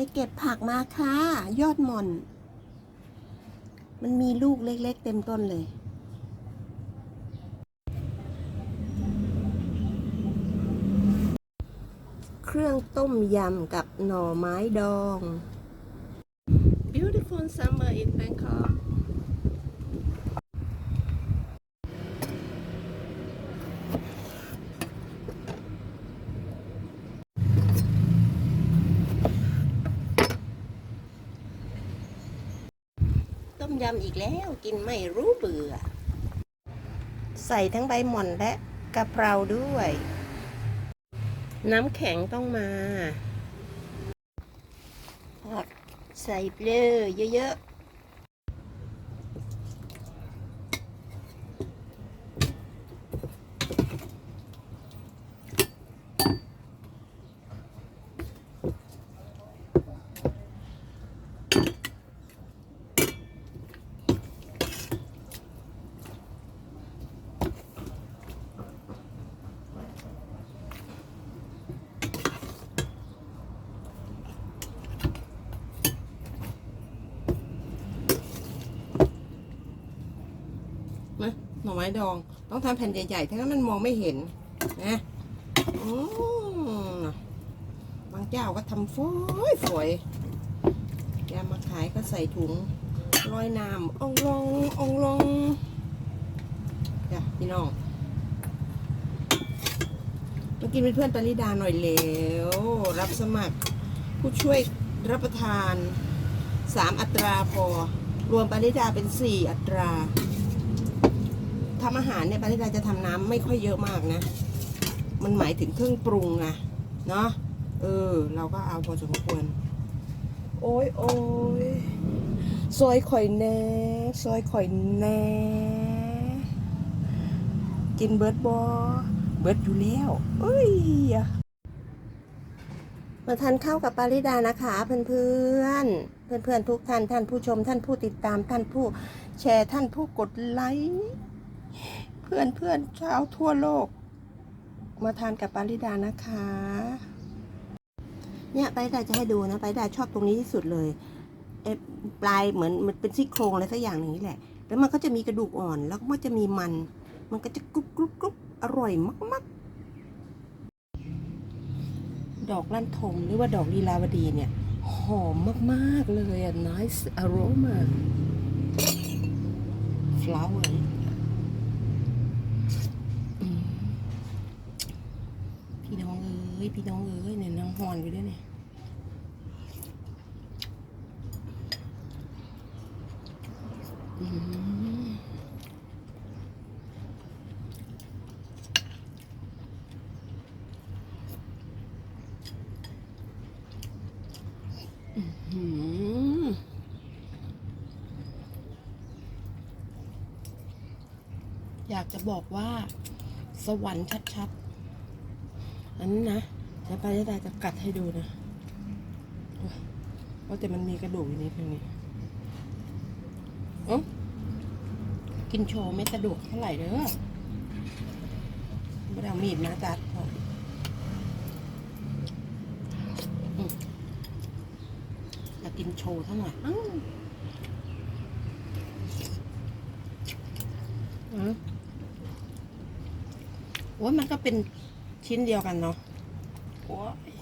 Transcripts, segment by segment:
ไปเก็บผักมาค่ะ ยอดหม่อน มันมีลูกเล็ก ๆ เต็มต้นเลย เครื่องต้มยำกับหน่อไม้ดอง Beautiful summer in Bangkok ยำอีกแล้วกินไม่รู้เบื่อ ใส่ทั้งใบหม่อนและกะเพราด้วย น้ำแข็งต้องมาผักใส่เปลือเยอะๆ นะหน่อไม้ดอง ต้องทำแผ่นใหญ่ๆถ้างั้นมันมองไม่เห็นนะบางเจ้าก็ทำฝอยฝอยแกมาขายก็ใส่ถุงลอยน้ำองลงองลงจ้ะพี่น้องมากินเป็นเพื่อนปริดาหน่อยเร็วรับสมัครผู้ช่วยรับประทานสามอัตราพอ รวมปริดาเป็นสี่อัตรา ทำอาหารเนี่ยปาริดาจะทำน้ำไม่ค่อยเยอะมากนะ มันหมายถึงเครื่องปรุงไงเนาะเออ เราก็เอาพอสมควร โอ้ยโอ้ยซอยข่อยแน่ซอยข่อยแน่กินเบิร์ดบอเบิร์ดอยู่แล้วเอ้ยอะมาทานข้าวกับปาริดานะคะเพื่อนเพื่อนเพื่อนเพื่อนทุกท่านท่านผู้ชมท่านผู้ติดตามท่านผู้แชร์ท่านผู้กดไลค์ เพื่อนเพื่อนๆชาวทั่วโลก มาทานกับปาริดานะคะ เนี่ยปาริดาจะให้ดูนะปาริดาชอบตรงนี้ที่สุดเลยเอ๊ะปลายเหมือนมันเป็นซี่โครงอะไรสักอย่างหนึ่งนี่แหละ แล้วมันก็จะมีกระดูกอ่อน แล้วก็จะมีมัน มันก็จะกรุบกรุบกรุบอร่อยมากๆ ดอกลั่นทมหรือว่าดอกลีลาวดีเนี่ย หอมมาก ๆ เลยอะ nice aroma flower อืมพี่น้องเอ้ย พี่น้องเอ้ยเนี่ยนางหอนอยู่ด้วยเนี่ยอืมอยากจะบอกว่า สวรรค์ชัดๆอันนั้นนะ แล้วปาริดาจะกัดให้ดูนะว่าแต่มันมีกระดูกอยู่นิดนึงนี่เอ้กินโชว์ไม่สะดวกเท่าไหร่เด้อไม่ได้เอามีดมาจัดพออืมอยากกินโชว์เท่าไหร่อ้าวอืมโอ้ยมันก็เป็นชิ้นเดียวกันเนาะ โอ้ย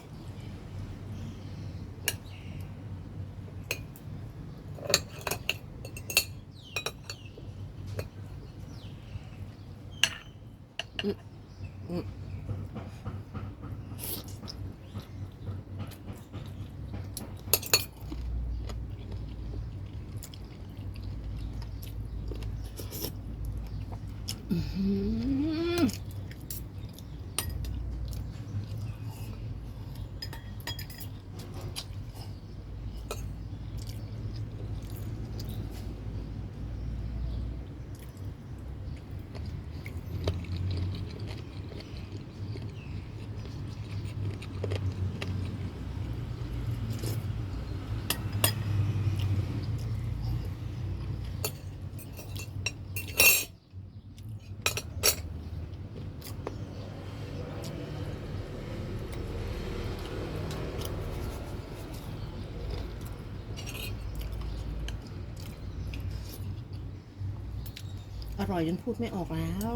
ร่อยจนพูดไม่ออกแล้ว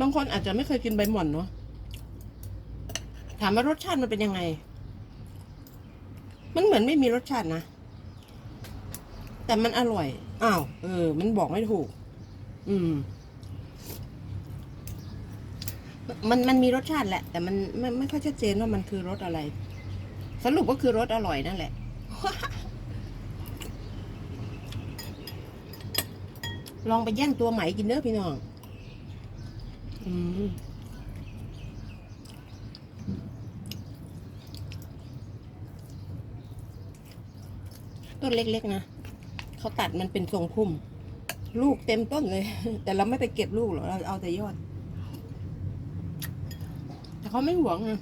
บางคนอาจจะไม่เคยกินใบหม่อนเนาะถามว่ารสชาติมันเป็นยังไง มันเหมือนไม่มีรสชาตินะ แต่มันอร่อย อ้าว เออ มันบอกไม่ถูก อืม มันมันมีรสชาติแหละ แต่มันไม่ไม่ค่อยชัดเจนว่ามันคือรสอะไร สรุปก็คือรสอร่อยนั่นแหละ ลองไปแย่งตัวไหมกินเด้อพี่น้องอืมต้นเล็กๆนะเขาตัดมันเป็นทรงพุ่ม ลูกเต็มต้นเลย แต่เราไม่ไปเก็บลูกหรอกเราเอาแต่ยอด เขาไม่หวงนะ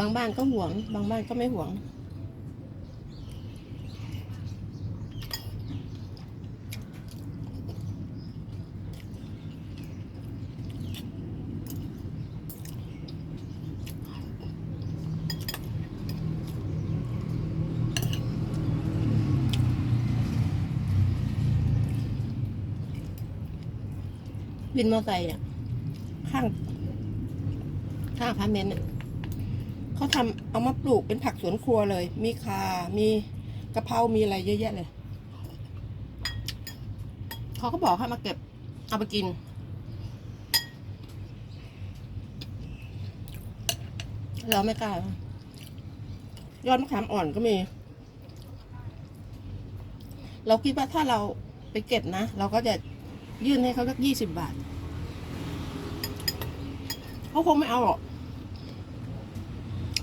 บางบ้านก็หวง บางบ้านก็ไม่หวง วินมอเตอร์ไซค์อะ ข้าง ข้างอพาร์ตเมนต์เนี่ยเขาทำเอามาปลูกเป็นผักสวนครัวเลย มีคา มีกะเพรา มีอะไรเยอะแยะเลย เขาก็บอกให้มาเก็บ เอาไปกิน เราไม่กล้ายอดมะขามอ่อนก็มี เราคิดว่าถ้าเราไปเก็บนะ เราก็จะ ยื่นให้เขาสักยี่สิบบาทเขาคงไม่เอาหรอก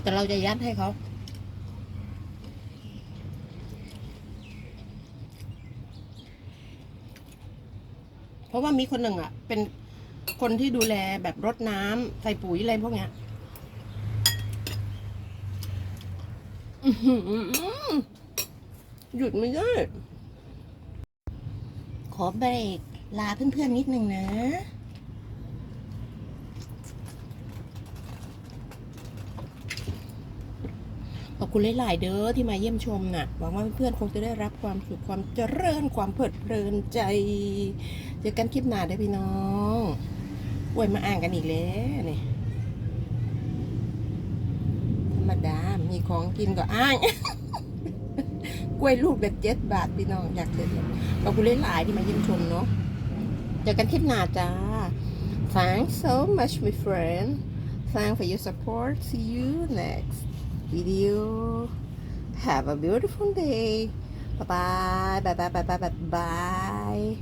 แต่เราจะยัดให้เขาเพราะว่ามีคนหนึ่งอะ เป็นคนที่ดูแลแบบรดน้ำใส่ปุ๋ยอะไรพวกเนี้ยหยุดไม่ได้ ขอเบรก ลาเพื่อนๆนิดนึงนะ ขอบคุณหลาย ๆ เด้อที่มาเยี่ยมชมน่ะ หวังว่าเพื่อนๆคงจะได้รับความสุขความเจริญความเพลิดเพลินใจ เจอกันคลิปหน้าได้พี่น้องอวยมาอ่านกันอีกแล้วนี่ธรรมดา มีของกินก็อ้างกล้วยลูกเด็ดเจ็ดบาทพี่น้องอยากเด็ดขอบคุณหลายๆที่มาเยี่ยมชมเนาะ เจอกันคลิปหน้าจ้า Thanks so much my friend Thanks for your support See you next video Have a beautiful day Bye bye bye bye bye bye bye bye